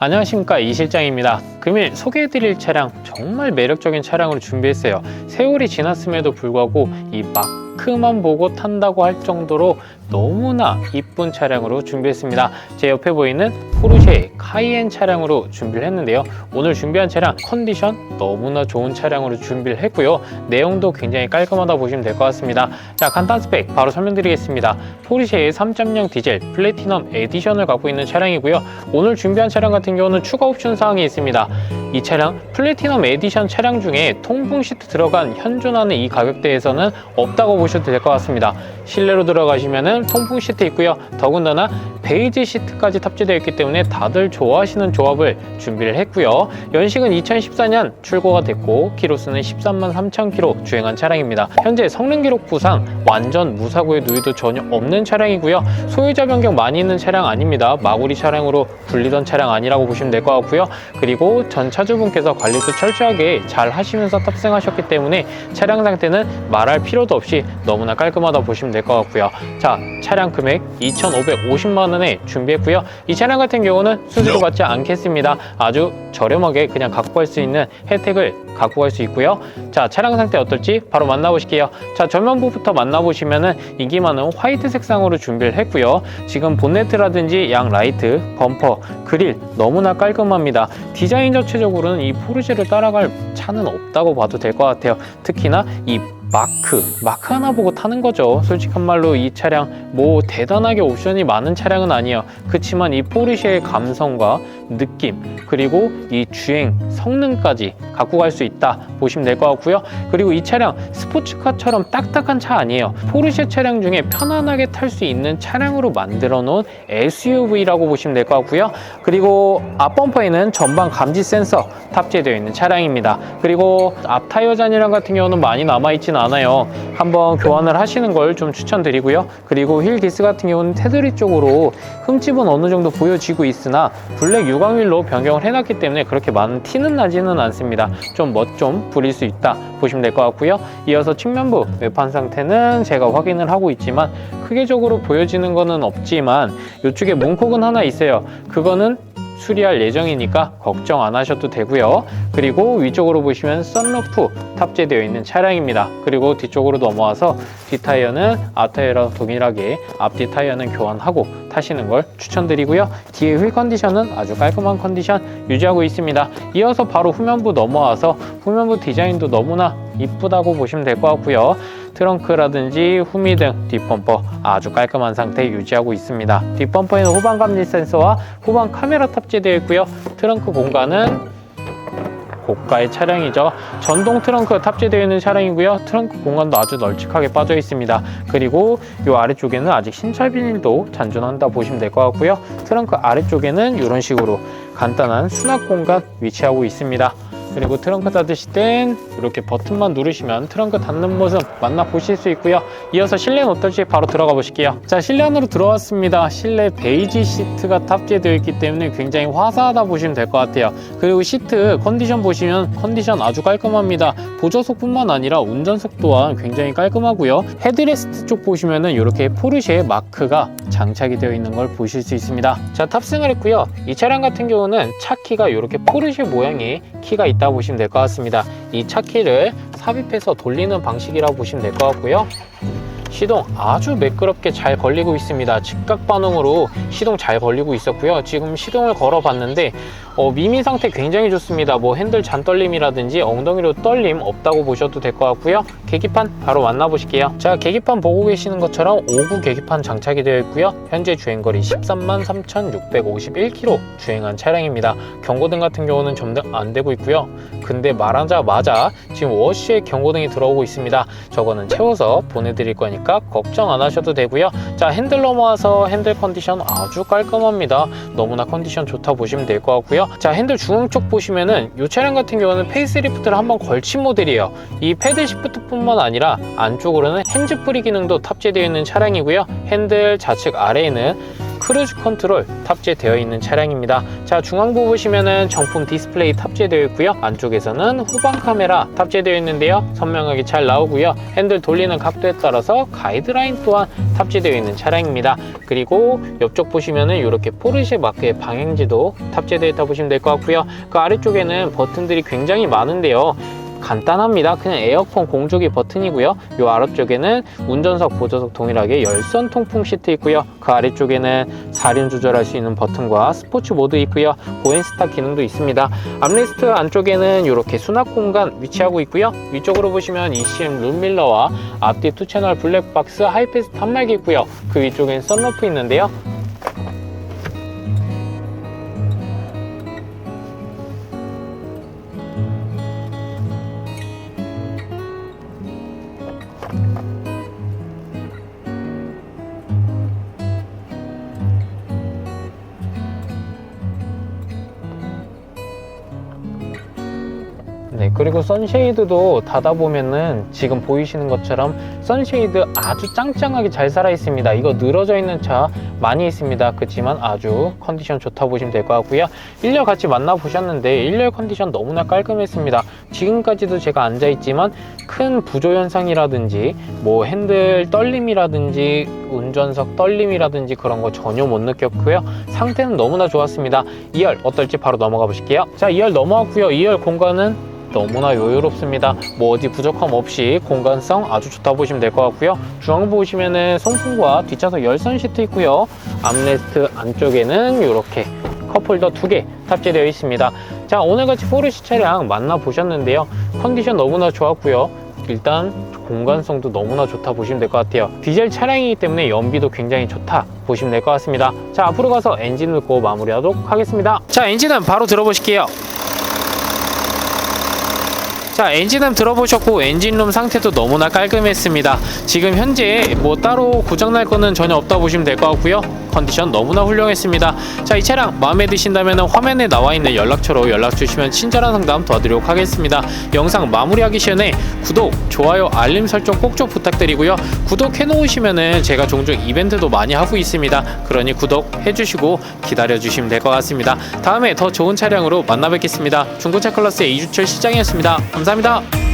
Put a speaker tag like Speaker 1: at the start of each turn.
Speaker 1: 안녕하십니까 이 실장입니다. 금일 소개해드릴 차량 정말 매력적인 차량으로 준비했어요. 세월이 지났음에도 불구하고 이 마크만 보고 탄다고 할 정도로 너무나 이쁜 차량으로 준비했습니다. 제 옆에 보이는 포르쉐 카이엔 차량으로 준비를 했는데요. 오늘 준비한 차량 컨디션 너무나 좋은 차량으로 준비를 했고요. 내용도 굉장히 깔끔하다 보시면 될 것 같습니다. 자 간단 스펙 바로 설명드리겠습니다. 포르쉐의 3.0 디젤 플래티넘 에디션을 갖고 있는 차량이고요. 오늘 준비한 차량 같은 경우는 추가 옵션 사항이 있습니다. 이 차량 플래티넘 에디션 차량 중에 통풍 시트 들어간 현존하는 이 가격대에서는 없다고 보셔도 될 것 같습니다. 실내로 들어가시면은 통풍 시트 있고요. 더군다나 베이지 시트까지 탑재되어 있기 때문에 다들 좋아하시는 조합을 준비를 했고요. 연식은 2014년 출고가 됐고 키로수는 13만 3천 킬로 주행한 차량입니다. 현재 성능 기록 부상 완전 무사고의 누유도 전혀 없는 차량이고요. 소유자 변경 많이 있는 차량 아닙니다. 마구리 차량으로 불리던 차량 아니라고 보시면 될 것 같고요. 그리고 전 차주분께서 관리도 철저하게 잘 하시면서 탑승하셨기 때문에 차량 상태는 말할 필요도 없이 너무나 깔끔하다 보시면 될 것 같고요. 자, 차량 금액 2,550만 원에 준비했고요. 이 차량 같은 경우는 수수료 받지 않겠습니다. 아주 저렴하게 그냥 갖고 갈 수 있는 혜택을 갖고 갈 수 있고요. 자, 차량 상태 어떨지 바로 만나보실게요. 자, 전면부부터 만나보시면은 인기 많은 화이트 색상으로 준비를 했고요. 지금 본네트라든지 양 라이트, 범퍼, 그릴 너무나 깔끔합니다. 디자인 자체적으로는 이 포르쉐를 따라갈 차는 없다고 봐도 될 것 같아요. 특히나 이 마크, 마크 하나 보고 타는 거죠. 솔직한 말로 이 차량 뭐 대단하게 옵션이 많은 차량은 아니에요. 그렇지만 이 포르쉐의 감성과 느낌 그리고 이 주행 성능까지 갖고 갈 수 있다 보시면 될 것 같고요. 그리고 이 차량 스포츠카처럼 딱딱한 차 아니에요. 포르쉐 차량 중에 편안하게 탈 수 있는 차량으로 만들어 놓은 SUV라고 보시면 될 것 같고요. 그리고 앞범퍼에는 전방 감지 센서 탑재되어 있는 차량입니다. 그리고 앞 타이어 잔이랑 같은 경우는 많이 남아 있지는 않아요. 한번 교환을 하시는 걸 좀 추천드리고요. 그리고 휠 디스 같은 경우는 테두리 쪽으로 흠집은 어느 정도 보여지고 있으나 블랙 유광휠로 변경을 해놨기 때문에 그렇게 많은 티는 나지는 않습니다. 좀멋좀 부릴 수 있다 보시면 될 것 같고요. 이어서 측면부 외판 상태는 제가 확인을 하고 있지만 크게적으로 보여지는 거는 없지만 이쪽에 문콕은 하나 있어요. 그거는 수리할 예정이니까 걱정 안 하셔도 되고요. 그리고 위쪽으로 보시면 썬루프 탑재되어 있는 차량입니다. 그리고 뒤쪽으로 넘어와서 뒷타이어는 앞타이어랑 동일하게 앞뒤 타이어는 교환하고 타시는 걸 추천드리고요. 뒤에 휠 컨디션은 아주 깔끔한 컨디션 유지하고 있습니다. 이어서 바로 후면부 넘어와서 후면부 디자인도 너무나 이쁘다고 보시면 될 것 같고요. 트렁크라든지 후미 등, 뒷범퍼 아주 깔끔한 상태 유지하고 있습니다. 뒷범퍼에는 후방 감지 센서와 후방 카메라 탑재되어 있고요. 트렁크 공간은 고가의 차량이죠. 전동 트렁크 탑재되어 있는 차량이고요. 트렁크 공간도 아주 널찍하게 빠져 있습니다. 그리고 이 아래쪽에는 아직 신차 비닐도 잔존한다 보시면 될 것 같고요. 트렁크 아래쪽에는 이런 식으로 간단한 수납 공간 위치하고 있습니다. 그리고 트렁크 닫으실 땐 이렇게 버튼만 누르시면 트렁크 닫는 모습 만나보실 수 있고요. 이어서 실내는 어떨지 바로 들어가 보실게요. 자, 실내 안으로 들어왔습니다. 실내 베이지 시트가 탑재되어 있기 때문에 굉장히 화사하다 보시면 될 것 같아요. 그리고 시트 컨디션 보시면 컨디션 아주 깔끔합니다. 보조석뿐만 아니라 운전석 또한 굉장히 깔끔하고요. 헤드레스트 쪽 보시면은 이렇게 포르쉐 마크가 장착이 되어 있는 걸 보실 수 있습니다. 자, 탑승을 했고요. 이 차량 같은 경우는 차 키가 이렇게 포르쉐 모양의 키가 있다 보시면 될 것 같습니다. 이 차 키를 삽입해서 돌리는 방식이라고 보시면 될 것 같고요. 시동 아주 매끄럽게 잘 걸리고 있습니다. 즉각 반응으로 시동 잘 걸리고 있었고요. 지금 시동을 걸어 봤는데 어, 미미 상태 굉장히 좋습니다. 뭐 핸들 잔떨림이라든지 엉덩이로 떨림 없다고 보셔도 될 것 같고요. 계기판 바로 만나보실게요. 자, 계기판 보고 계시는 것처럼 5구 계기판 장착이 되어 있고요. 현재 주행거리 13만 3,651km 주행한 차량입니다. 경고등 같은 경우는 점등 안 되고 있고요. 근데 말하자마자 지금 워시에 경고등이 들어오고 있습니다. 저거는 채워서 보내드릴 거니까 걱정 안 하셔도 되고요. 자, 핸들 넘어와서 핸들 컨디션 아주 깔끔합니다. 너무나 컨디션 좋다 보시면 될 것 같고요. 자, 핸들 중앙 쪽 보시면은 이 차량 같은 경우는 페이스리프트를 한번 걸친 모델이에요. 이 패드 시프트 뿐만 아니라 안쪽으로는 핸즈프리 기능도 탑재되어 있는 차량이고요. 핸들 좌측 아래에는 크루즈 컨트롤 탑재되어 있는 차량입니다. 자, 중앙부 보시면은 정품 디스플레이 탑재되어 있고요. 안쪽에서는 후방 카메라 탑재되어 있는데요. 선명하게 잘 나오고요. 핸들 돌리는 각도에 따라서 가이드라인 또한 탑재되어 있는 차량입니다. 그리고 옆쪽 보시면은 이렇게 포르쉐 마크의 방향지도 탑재되어 있다 보시면 될 것 같고요. 그 아래쪽에는 버튼들이 굉장히 많은데요. 간단합니다. 그냥 에어컨 공조기 버튼이고요. 이 아래쪽에는 운전석, 보조석 동일하게 열선 통풍 시트 있고요. 그 아래쪽에는 사륜 조절할 수 있는 버튼과 스포츠 모드 있고요. 보행 스타 기능도 있습니다. 암레스트 안쪽에는 이렇게 수납 공간 위치하고 있고요. 위쪽으로 보시면 ECM 룸밀러와 앞뒤 투 채널 블랙박스 하이패스 단말기 있고요. 그 위쪽엔 썬루프 있는데요. 그리고 선쉐이드도 닫아보면은 지금 보이시는 것처럼 선쉐이드 아주 짱짱하게 잘 살아 있습니다. 이거 늘어져 있는 차 많이 있습니다. 그렇지만 아주 컨디션 좋다 보시면 될 것 같고요. 1열 같이 만나보셨는데 1열 컨디션 너무나 깔끔했습니다. 지금까지도 제가 앉아있지만 큰 부조 현상이라든지 뭐 핸들 떨림이라든지 운전석 떨림이라든지 그런 거 전혀 못 느꼈고요. 상태는 너무나 좋았습니다. 2열 어떨지 바로 넘어가 보실게요. 자, 2열 넘어왔고요. 2열 공간은 너무나 여유롭습니다. 뭐 어디 부족함 없이 공간성 아주 좋다 보시면 될 것 같고요. 중앙부 보시면은 송풍과 뒷좌석 열선 시트 있고요. 암레스트 안쪽에는 이렇게 컵홀더 두 개 탑재되어 있습니다. 자, 오늘같이 포르쉐 차량 만나보셨는데요. 컨디션 너무나 좋았고요. 일단 공간성도 너무나 좋다 보시면 될 것 같아요. 디젤 차량이기 때문에 연비도 굉장히 좋다 보시면 될 것 같습니다. 자, 앞으로 가서 엔진을 고 마무리하도록 하겠습니다. 자, 엔진은 바로 들어보실게요. 자 엔진음 들어보셨고 엔진룸 상태도 너무나 깔끔했습니다. 지금 현재 뭐 따로 고장날 거는 전혀 없다 보시면 될 것 같고요 컨디션 너무나 훌륭했습니다. 자 이 차량 마음에 드신다면 화면에 나와 있는 연락처로 연락 주시면 친절한 상담 도와드리도록 하겠습니다. 영상 마무리하기 전에 구독 좋아요 알림 설정 꼭 좀 부탁드리고요. 구독해 놓으시면은 제가 종종 이벤트도 많이 하고 있습니다. 그러니 구독해 주시고 기다려 주시면 될 것 같습니다. 다음에 더 좋은 차량으로 만나 뵙겠습니다. 중고차 클래스의 이주철 시장이었습니다. 감사합니다